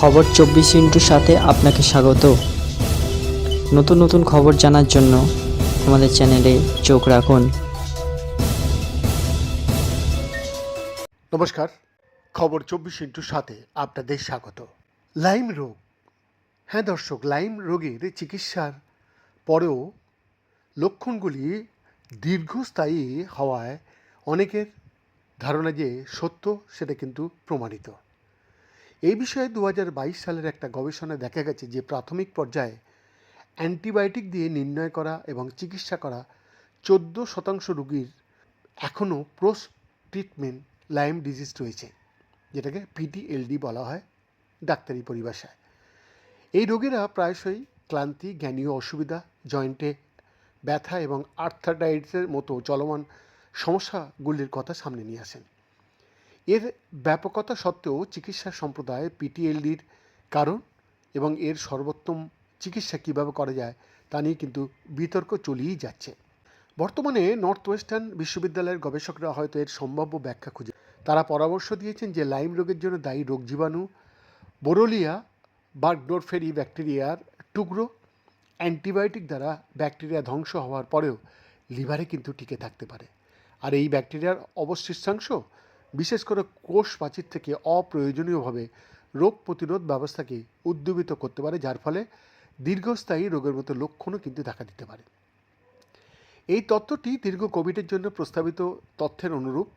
খবর চব্বিশ ইন্টুর সাথে আপনাকে স্বাগত। নতুন নতুন খবর জানার জন্য আমাদের চ্যানেলে চোখ রাখুন। নমস্কার, খবর চব্বিশ ইন্টুর সাথে আপনাদের স্বাগত। লাইম রোগ। হ্যাঁ দর্শক লাইম রোগের চিকিৎসার পরেও লক্ষণগুলি দীর্ঘস্থায়ী হওয়ায় অনেকের ধারণা যে সত্য সেটা কিন্তু প্রমাণিত। এই বিষয়ে দু হাজার বাইশ সালের একটা গবেষণায় দেখা গেছে যে প্রাথমিক পর্যায়ে অ্যান্টিবায়োটিক দিয়ে নির্ণয় করা এবং চিকিৎসা করা চোদ্দ শতাংশ রুগীর এখনও পোস্ট ট্রিটমেন্ট লাইম ডিজিজ রয়েছে, যেটাকে পিটিএলডি বলা হয় ডাক্তারি পরিভাষায়। এই রোগীরা প্রায়শই ক্লান্তি, জ্ঞানীয় অসুবিধা, জয়েন্টে ব্যথা এবং আর্থারাইটিসের মতো চলমান সমস্যাগুলির কথা সামনে নিয়ে আসেন। এর ব্যাপকতা সত্ত্বেও চিকিৎসা সম্প্রদায় পিটিএলডির কারণ এবং এর সর্বোত্তম চিকিৎসা কীভাবে করা যায় তা নিয়ে কিন্তু বিতর্ক চলেই যাচ্ছে। বর্তমানে নর্থ ওয়েস্টার্ন বিশ্ববিদ্যালয়ের গবেষকরা হয়তো এর সম্ভাব্য ব্যাখ্যা খুঁজে তারা পরামর্শ দিয়েছেন যে লাইম রোগের জন্য দায়ী রোগ জীবাণু, বোরোলিয়া বার্গডোরফেরি ব্যাকটেরিয়ার টুকরো, অ্যান্টিবায়োটিক দ্বারা ব্যাকটেরিয়া ধ্বংস হওয়ার পরেও লিভারে কিন্তু টিকে থাকতে পারে। আর এই ব্যাকটেরিয়ার অবশিষ্টাংশ বিশেষ করে কোষ প্রাচীর থেকে অপ্রয়োজনীয়ভাবে রোগ প্রতিরোধ ব্যবস্থাকে উদ্দীবিত করতে পারে, যার ফলে দীর্ঘস্থায়ী রোগের মতো লক্ষণও কিন্তু দেখা দিতে পারে। এই তত্ত্বটি দীর্ঘ কোভিডের জন্য প্রস্তাবিত তথ্যের অনুরূপ,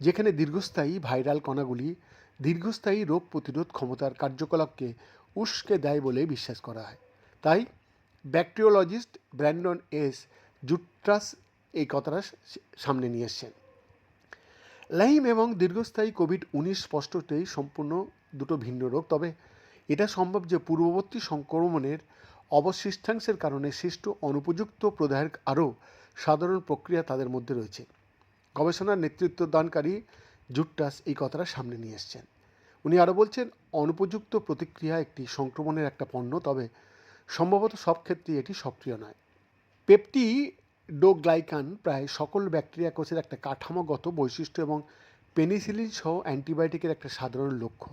যেখানে দীর্ঘস্থায়ী ভাইরাল কণাগুলি দীর্ঘস্থায়ী রোগ প্রতিরোধ ক্ষমতার কার্যকলাপকে উস্কে দেয় বলে বিশ্বাস করা হয়। তাই ব্যাকটেরিওলজিস্ট ব্র্যান্ডন এস জুট্রাস এই কথাটা সামনে নিয়ে এসছেন। লাইম এবং দীর্ঘস্থায়ী কোভিড উনিশ স্পষ্টতেই সম্পূর্ণ দুটো ভিন্ন রোগ, তবে এটা সম্ভব যে পূর্ববর্তী সংক্রমণের অবশিষ্টাংশের কারণে সৃষ্ট অনুপযুক্ত প্রদাহের আরও সাধারণ প্রক্রিয়া তাদের মধ্যে রয়েছে। গবেষণার নেতৃত্ব দানকারী জুট্টাস এই কথাটা সামনে নিয়ে এসছেন। উনি আরও বলছেন, অনুপযুক্ত প্রতিক্রিয়া একটি সংক্রমণের একটা পণ্য, তবে সম্ভবত সব ক্ষেত্রেই এটি সক্রিয় নয়। পেপটি ডোগ্লাইকান প্রায় সকল ব্যাকটেরিয়া কোষের একটা কাঠামোগত বৈশিষ্ট্য এবং পেনিসিলিন সহ অ্যান্টিবায়োটিকের একটা সাধারণ লক্ষ্য।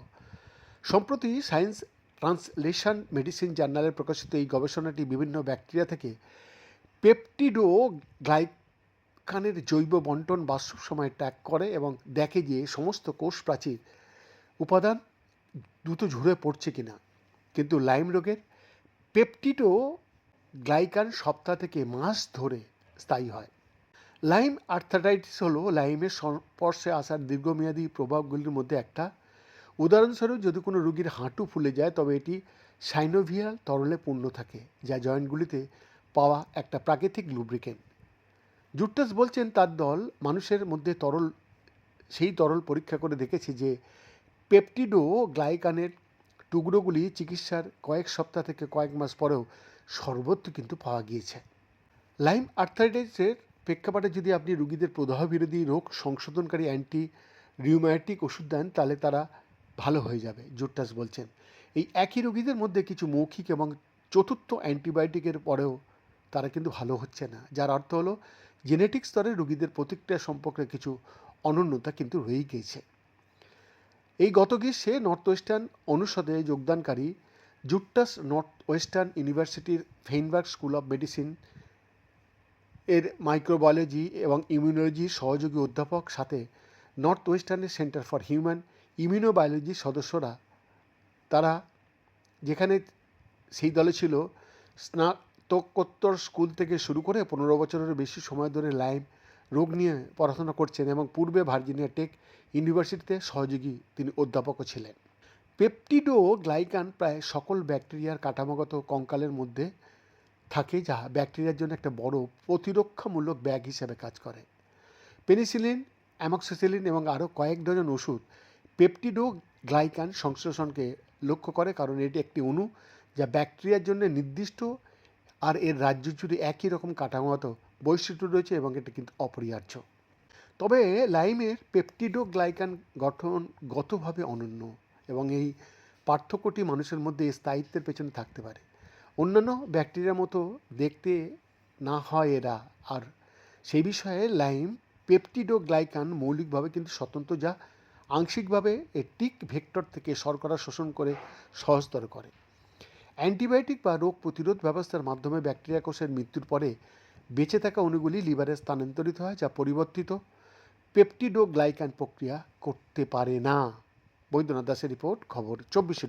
সম্প্রতি সায়েন্স ট্রান্সলেশন মেডিসিন জার্নালে প্রকাশিত এই গবেষণাটি বিভিন্ন ব্যাকটেরিয়া থেকে পেপটিডো গ্লাইকানের জৈব বন্টন বাস্তব সময় ট্যাগ করে এবং দেখে যে সমস্ত কোষ প্রাচীর উপাদান দ্রুত ঝরে পড়ছে কিনা। কিন্তু লাইম রোগের পেপটিডো গ্লাইকান সপ্তাহ থেকে মাস ধরে স্থায়ী হয়। লাইম আর্থারাইটিস হলো লাইমের সংস্পর্শে আসার দীর্ঘমেয়াদী প্রভাবগুলির মধ্যে একটা। উদাহরণস্বরূপ, যদি কোনো রোগীর হাঁটু ফুলে যায়, তবে এটি সাইনোভিয়াল তরলে পূর্ণ থাকে, যা জয়েন্টগুলিতে পাওয়া একটা প্রাকৃতিক লুব্রিকেন্ট। জুট্টাস বলছেন, তার দল মানুষের মধ্যে তরল, সেই তরল পরীক্ষা করে দেখেছে যে পেপটিডো গ্লাইকানের টুকরোগুলি চিকিৎসার কয়েক সপ্তাহ থেকে কয়েক মাস পরেও সর্বত্র কিন্তু পাওয়া গিয়েছে। লাইম আর্থারাইটিসের প্রেক্ষাপটে যদি আপনি রুগীদের প্রদাহ বিরোধী রোগ সংশোধনকারী অ্যান্টি রিউম্যাটিক ওষুধ দেন, তাহলে তারা ভালো হয়ে যাবে জুট্টাস বলছেন। এই একই রোগীদের মধ্যে কিছু মৌখিক এবং চতুর্থ অ্যান্টিবায়োটিকের পরেও তারা কিন্তু ভালো হচ্ছে না, যার অর্থ হলো জেনেটিক স্তরে রোগীদের প্রতিক্রিয়া সম্পর্কে কিছু অনন্যতা কিন্তু রয়েই গিয়েছে এই গত গ্রীষ্মে নর্থ ওয়েস্টার্ন অনুষদে যোগদানকারী জুট্টাস নর্থ ওয়েস্টার্ন ইউনিভার্সিটির ফেইনবার্গ স্কুল অফ মেডিসিন এর মাইক্রোবায়োলজি এবং ইমিউনোলজির সহযোগী অধ্যাপক সাথে নর্থ ওয়েস্টার্নের সেন্টার ফর হিউম্যান ইমিউনোবায়োলজির সদস্যরা, তারা যেখানে সেই দলে ছিল, স্নাতকোত্তর স্কুল থেকে শুরু করে পনেরো বছরের বেশি সময় ধরে লাইম রোগ নিয়ে পড়াশোনা করছেন এবং পূর্বে ভার্জিনিয়া টেক ইউনিভার্সিটিতে সহযোগী তিনি অধ্যাপকও ছিলেন। পেপটিডো গ্লাইকান প্রায় সকল ব্যাকটেরিয়ার কাঠামোগত কঙ্কালের মধ্যে থাকে যা ব্যাকটেরিয়ার জন্য একটা বড় প্রতিরক্ষামূলক ব্যাগ হিসেবে কাজ করে। পেনিসিলিন, অ্যামক্সিসিলিন এবং আরও কয়েক ডজন ওষুধ পেপটিডো গ্লাইকান সংশ্লেষণকে লক্ষ্য করে, কারণ এটি একটি অণু যা ব্যাকটেরিয়ার জন্য নির্দিষ্ট আর এর রাজ্য জুড়ে একই রকম কাঠামোগত বৈশিষ্ট্য রয়েছে এবং এটা কিন্তু অপরিহার্য। তবে লাইমের পেপটিডো গ্লাইকান গঠনগতভাবে অনন্য এবং এই পার্থক্যটি মানুষের মধ্যে স্থায়িত্বের পেছনে থাকতে পারে। অন্যান্য ব্যাকটেরিয়ার মতো দেখতে না হয় এরা। আর সেই বিষয়ে লাইম পেপটিডো গ্লাইকান মৌলিকভাবে কিন্তু স্বতন্ত্র, যা আংশিকভাবে এ টিক ভেক্টর থেকে শর্করা শোষণ করে সহজতর করে। অ্যান্টিবায়োটিক বা রোগ প্রতিরোধ ব্যবস্থার মাধ্যমে ব্যাকটেরিয়া কোষের মৃত্যুর পরে বেঁচে থাকা অণুগুলি লিভারে স্থানান্তরিত হয়, যা পরিবর্তিত পেপটিডোগ্লাইকান প্রক্রিয়া করতে পারে না। বৈদ্যনাথ দাসের রিপোর্ট, খবর চব্বিশ